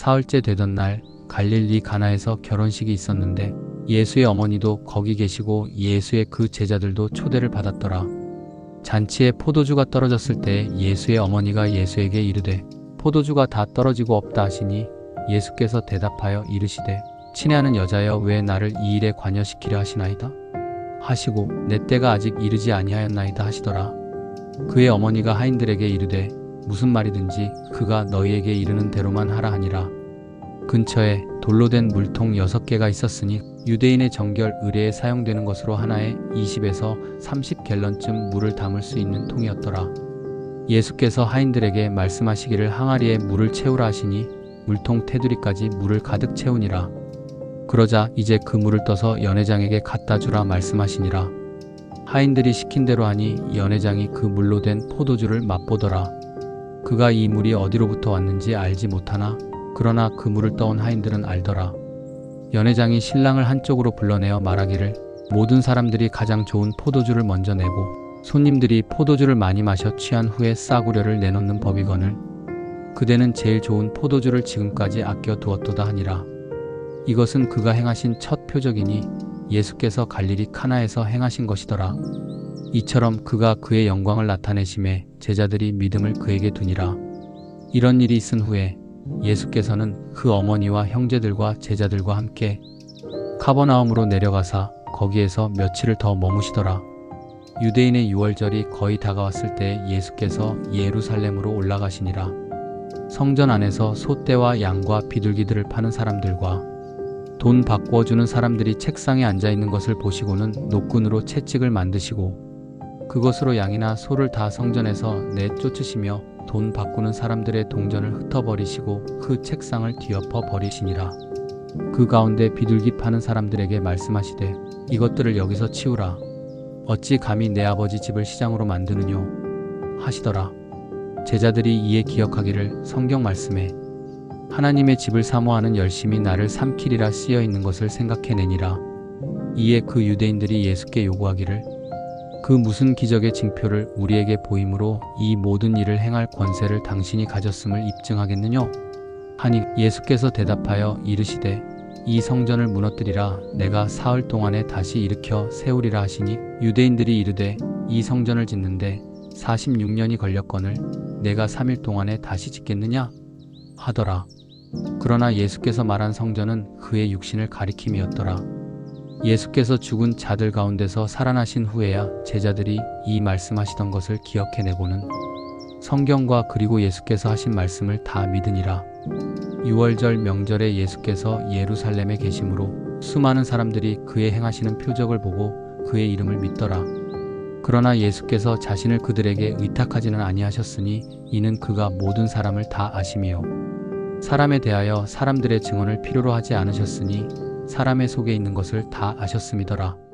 사흘째 되던 날 갈릴리 가나에서 결혼식이 있었는데 예수의 어머니도 거기 계시고 예수의 그 제자들도 초대를 받았더라. 잔치에 포도주가 떨어졌을 때 예수의 어머니가 예수에게 이르되 포도주가 다 떨어지고 없다 하시니 예수께서 대답하여 이르시되 친애하는 여자여 왜 나를 이 일에 관여시키려 하시나이다 하시고 내 때가 아직 이르지 아니하였나이다 하시더라. 그의 어머니가 하인들에게 이르되 무슨 말이든지 그가 너희에게 이르는 대로만 하라 하니라. 근처에 돌로 된 물통 여섯 개가 있었으니 유대인의 정결 의례에 사용되는 것으로 하나에 20에서 30갤런쯤 물을 담을 수 있는 통이었더라. 예수께서 하인들에게 말씀하시기를 항아리에 물을 채우라 하시니 물통 테두리까지 물을 가득 채우니라. 그러자 이제 그 물을 떠서 연회장에게 갖다 주라 말씀하시니라. 하인들이 시킨 대로 하니 연회장이 그 물로 된 포도주를 맛보더라. 그가 이 물이 어디로부터 왔는지 알지 못하나 그러나 그 물을 떠온 하인들은 알더라. 연회장이 신랑을 한쪽으로 불러내어 말하기를 모든 사람들이 가장 좋은 포도주를 먼저 내고 손님들이 포도주를 많이 마셔 취한 후에 싸구려를 내놓는 법이거늘 그대는 제일 좋은 포도주를 지금까지 아껴 두었도다 하니라. 이것은 그가 행하신 첫 표적이니 예수께서 갈릴리 카나에서 행하신 것이더라. 이처럼 그가 그의 영광을 나타내심에 제자들이 믿음을 그에게 두니라. 이런 일이 있은 후에 예수께서는 그 어머니와 형제들과 제자들과 함께 카버나움으로 내려가사 거기에서 며칠을 더 머무시더라. 유대인의 유월절이 거의 다가왔을 때 예수께서 예루살렘으로 올라가시니라. 성전 안에서 소떼와 양과 비둘기들을 파는 사람들과 돈 바꾸어 주는 사람들이 책상에 앉아 있는 것을 보시고는 노끈으로 채찍을 만드시고 그것으로 양이나 소를 다 성전에서 내쫓으시며 돈 바꾸는 사람들의 동전을 흩어버리시고 그 책상을 뒤엎어 버리시니라. 그 가운데 비둘기 파는 사람들에게 말씀하시되 이것들을 여기서 치우라. 어찌 감히 내 아버지 집을 시장으로 만드느뇨 하시더라. 제자들이 이에 기억하기를 성경 말씀에 하나님의 집을 사모하는 열심이 나를 삼키리라 쓰여 있는 것을 생각해내니라. 이에 그 유대인들이 예수께 요구하기를 그 무슨 기적의 징표를 우리에게 보임으로 이 모든 일을 행할 권세를 당신이 가졌음을 입증하겠느뇨? 하니 예수께서 대답하여 이르시되 이 성전을 무너뜨리라 내가 사흘 동안에 다시 일으켜 세우리라 하시니 유대인들이 이르되 이 성전을 짓는데 46년이 걸렸거늘 내가 3일 동안에 다시 짓겠느냐 하더라. 그러나 예수께서 말한 성전은 그의 육신을 가리킴이었더라. 예수께서 죽은 자들 가운데서 살아나신 후에야 제자들이 이 말씀하시던 것을 기억해내고는 성경과 그리고 예수께서 하신 말씀을 다 믿으니라. 6월절 명절에 예수께서 예루살렘에 계심으로 수많은 사람들이 그의 행하시는 표적을 보고 그의 이름을 믿더라. 그러나 예수께서 자신을 그들에게 의탁하지는 아니하셨으니 이는 그가 모든 사람을 다 아심이요. 사람에 대하여 사람들의 증언을 필요로 하지 않으셨으니 사람의 속에 있는 것을 다 아셨음이더라.